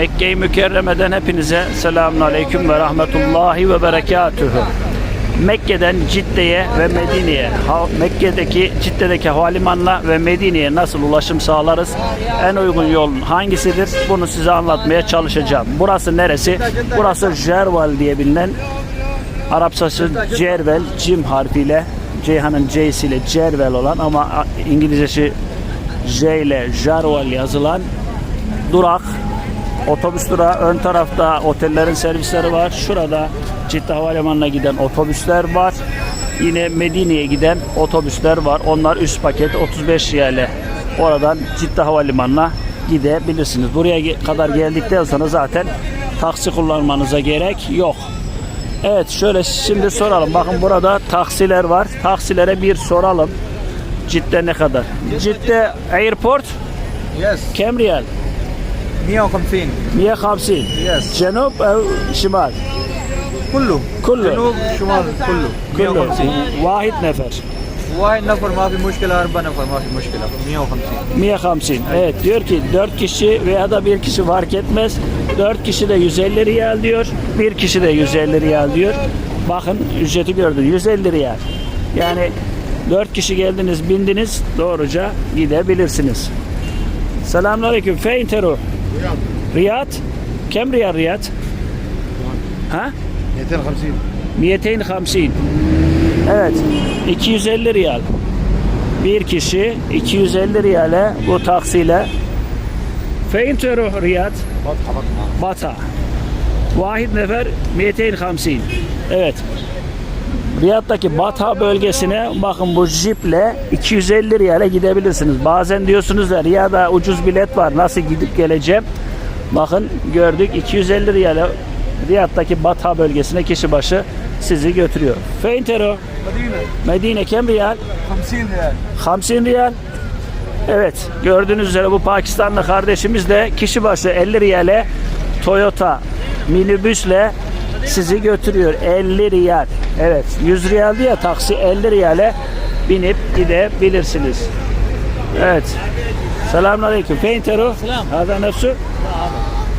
Mekke-i Mükerreme'den hepinize selamun aleyküm ve rahmetullahi ve berekatühü. Mekke'den Cidde'ye ve Medine'ye, Mekke'deki Cidde'deki havalimanına ve Medine'ye nasıl ulaşım sağlarız? En uygun yol hangisidir? Bunu size anlatmaya çalışacağım. Burası neresi? Burası Jerval diye bilinen Arapçası Cervel, Cim harfiyle Ceyhan'ın C'siyle Cervel olan ama İngilizcesi J ile Jarval yazılan durak. Otobüs durağı ön tarafta otellerin servisleri var. Şurada Cidde Havalimanı'na giden otobüsler var. Yine Medine'ye giden otobüsler var. Onlar üst paket 35 riyale. Oradan Cidde Havalimanı'na gidebilirsiniz. Buraya kadar geldikten sonra zaten taksi kullanmanıza gerek yok. Evet şöyle şimdi soralım. Bakın burada taksiler var. Taksilere bir soralım. Cidde ne kadar? Cidde Airport? Yes. Kemriyal? 150 150 Yes. جنوب او شمال؟ كله كله. جنوب شمال كله كله 150 واحد نفر واحد نفر ما في مشكلة أربعة نفر ما في مشكلة 150 150. Evet diyor ki 4 kişi veya da bir kişi fark etmez. 4 kişi de 150 riyal diyor. Bir kişi de 150 riyal diyor. Bakın ücreti gördün 150 riyal. Yani 4 kişi geldiniz bindiniz doğruca gidebilirsiniz. Selamünaleyküm. Fein teru. Riyad. Kem riyal Riyad? Ha? 250 250. Evet. 250 riyal. Bir kişi 250 riyale bu taksiyle Fein teruh Riyad Bata. Vahid nefer 250. Evet. Riyad'daki Batha bölgesine bakın bu jiple 250 riyale gidebilirsiniz. Bazen diyorsunuz da Riyad'a ucuz bilet var nasıl gidip geleceğim. Bakın gördük 250 riyale Riyad'daki Batha bölgesine kişi başı sizi götürüyor. Feintero. Medine. Medine kem riyal? 50 riyal. 50 riyal. Evet gördüğünüz üzere bu Pakistanlı kardeşimiz de kişi başı 50 riyale Toyota minibüsle sizi götürüyor. 50 riyal. Evet 100 riyal diye taksi 50 riyale binip gidebilirsiniz. Evet. Selamünaleyküm. Feintero. Selam. Hada nefsu.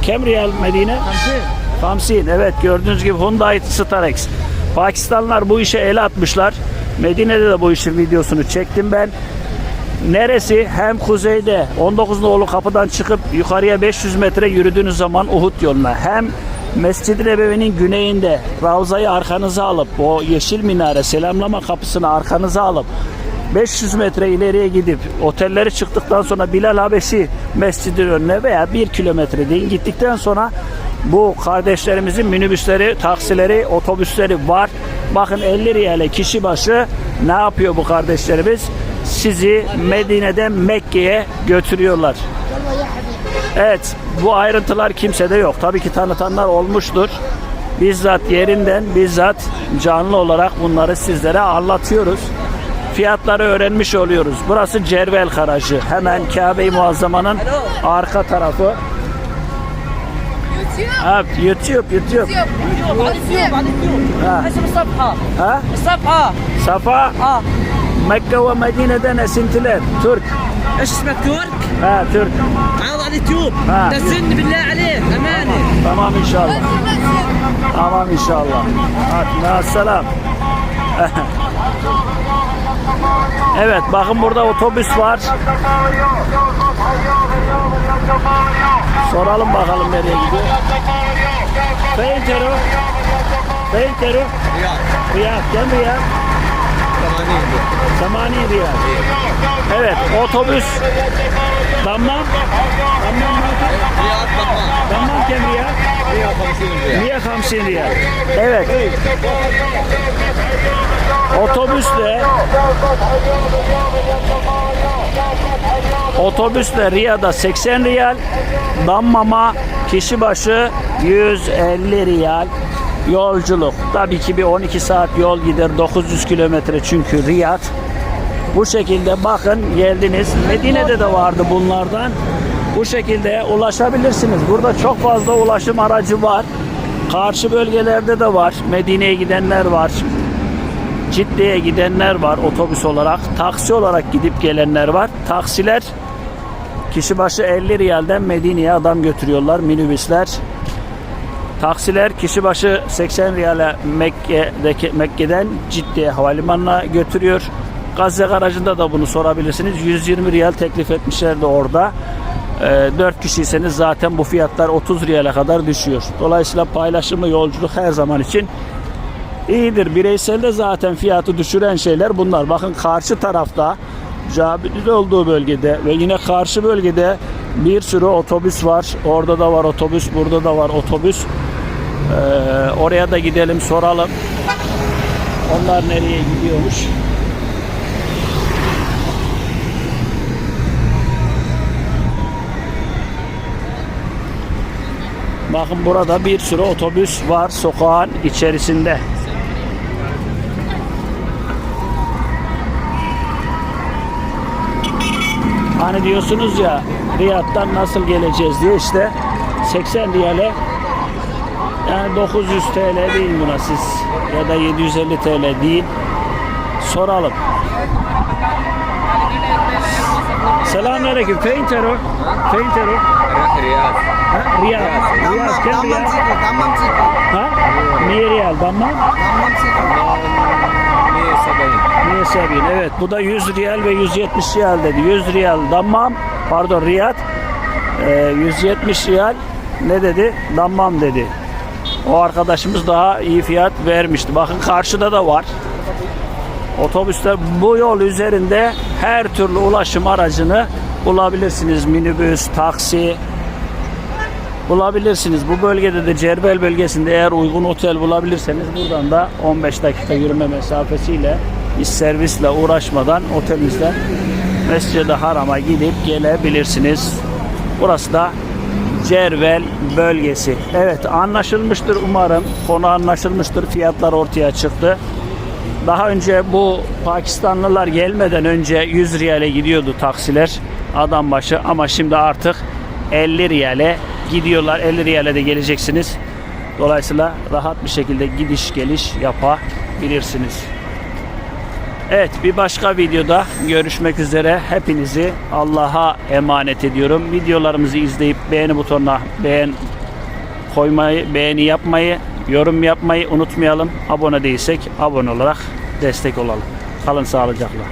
Kem riyal Medine? 50. Evet gördüğünüz gibi Hyundai Starex. Pakistanlılar bu işe el atmışlar. Medine'de de bu işin videosunu çektim ben. Neresi hem kuzeyde 19 nolu kapıdan çıkıp yukarıya 500 metre yürüdüğünüz zaman Uhud yoluna hem Mescid-i Nebevi'nin güneyinde Ravza'yı arkanıza alıp o yeşil minare selamlama kapısını arkanıza alıp 500 metre ileriye gidip otelleri çıktıktan sonra Bilal Habeşi Mescidin önüne veya 1 kilometre deyin gittikten sonra bu kardeşlerimizin minibüsleri, taksileri, otobüsleri var. Bakın 50 riyale kişi başı ne yapıyor bu kardeşlerimiz? Sizi Medine'den Mekke'ye götürüyorlar. Evet bu ayrıntılar kimsede yok. Tabii ki tanıtanlar olmuştur. Bizzat yerinden bizzat canlı olarak bunları sizlere anlatıyoruz. Fiyatları öğrenmiş oluyoruz. Burası Cervel Garajı. Hemen Kabe-i Muazzama'nın arka tarafı. Evet, YouTube, YouTube. Ha. Ha? Safa. Safa. Mekke ve Medine'den esintiler. Türk. Eş mekkul. اسمك ترك؟ Ha, Türk. عرض على اليوتيوب ها. نزلني بالله عليك امانه Tamam inşallah. Tamam inşallah. Hadi selam. Evet bakın burada otobüs var. Soralım bakalım nereye gidiyor. Fein teru. Fein teru. ريال Riyad. Gel Riyad. Samaniydi yani. Evet otobüs Dammam Dammam Dammam kem riyal? Riyal 50 riyal. Evet. Otobüsle Otobüsle Riyada 80 riyal, Dammam'a kişi başı 150 riyal yolculuk. Tabii ki bir 12 saat yol gider 900 kilometre çünkü Riyad. Bu şekilde bakın geldiniz. Medine'de de vardı bunlardan. Bu şekilde ulaşabilirsiniz. Burada çok fazla ulaşım aracı var. Karşı bölgelerde de var. Medine'ye gidenler var. Cidde'ye gidenler var otobüs olarak. Taksi olarak gidip gelenler var. Taksiler Kişi başı 50 riyalden Medine'ye adam götürüyorlar minibüsler. Taksiler kişi başı 80 riyale Mekke'deki Mekke'den Ciddiye havalimanına götürüyor. Gazze garajında da bunu sorabilirsiniz. 120 riyal teklif etmişlerdi orada. 4 kişiyseniz zaten bu fiyatlar 30 riyale kadar düşüyor. Dolayısıyla paylaşımlı yolculuk her zaman için iyidir. Bireyselde zaten fiyatı düşüren şeyler bunlar. Bakın karşı tarafta Cabir'in olduğu bölgede ve yine karşı bölgede bir sürü otobüs var. Orada da var otobüs, burada da var otobüs. Ee, oraya da gidelim soralım. Onlar nereye gidiyormuş? Bakın burada bir sürü otobüs var sokağın içerisinde. Hani diyorsunuz ya Riyad'dan nasıl geleceğiz diye işte 80 riyale yani 900 TL değil buna siz ya da 750 TL değil. Soralım. Selamünaleyküm. Fein Tero. Fein Tero. Riyaz. Ha? Riyaz. Riyaz. Riyaz. Kim Riyaz? Dammam Siko. Ha? Niye Riyaz? Dammam? Dammam Siko. Niye Sabin? Niye Sabin? Evet. Bu da 100 Riyal ve 170 Riyal dedi. 100 Riyal Dammam. Pardon Riyad. Ee, 170 Riyal ne dedi? Dammam dedi. O arkadaşımız daha iyi fiyat vermişti. Bakın karşıda da var. Otobüsler bu yol üzerinde her türlü ulaşım aracını bulabilirsiniz. Minibüs, taksi, bulabilirsiniz. Bu bölgede de Cerbel bölgesinde eğer uygun otel bulabilirseniz buradan da 15 dakika yürüme mesafesiyle iş servisle uğraşmadan otelinizden Mescid-i Haram'a gidip gelebilirsiniz. Burası da Cervel bölgesi. Evet anlaşılmıştır umarım. Konu anlaşılmıştır. Fiyatlar ortaya çıktı. Daha önce bu Pakistanlılar gelmeden önce 100 riyale gidiyordu taksiler adam başı ama şimdi artık 50 riyale gidiyorlar. 50 riyale de geleceksiniz. Dolayısıyla rahat bir şekilde gidiş geliş yapabilirsiniz. Evet bir başka videoda görüşmek üzere. Hepinizi Allah'a emanet ediyorum. Videolarımızı izleyip beğeni butonuna beğen koymayı, beğeni yapmayı, yorum yapmayı unutmayalım. Abone değilsek abone olarak destek olalım. Kalın sağlıcakla.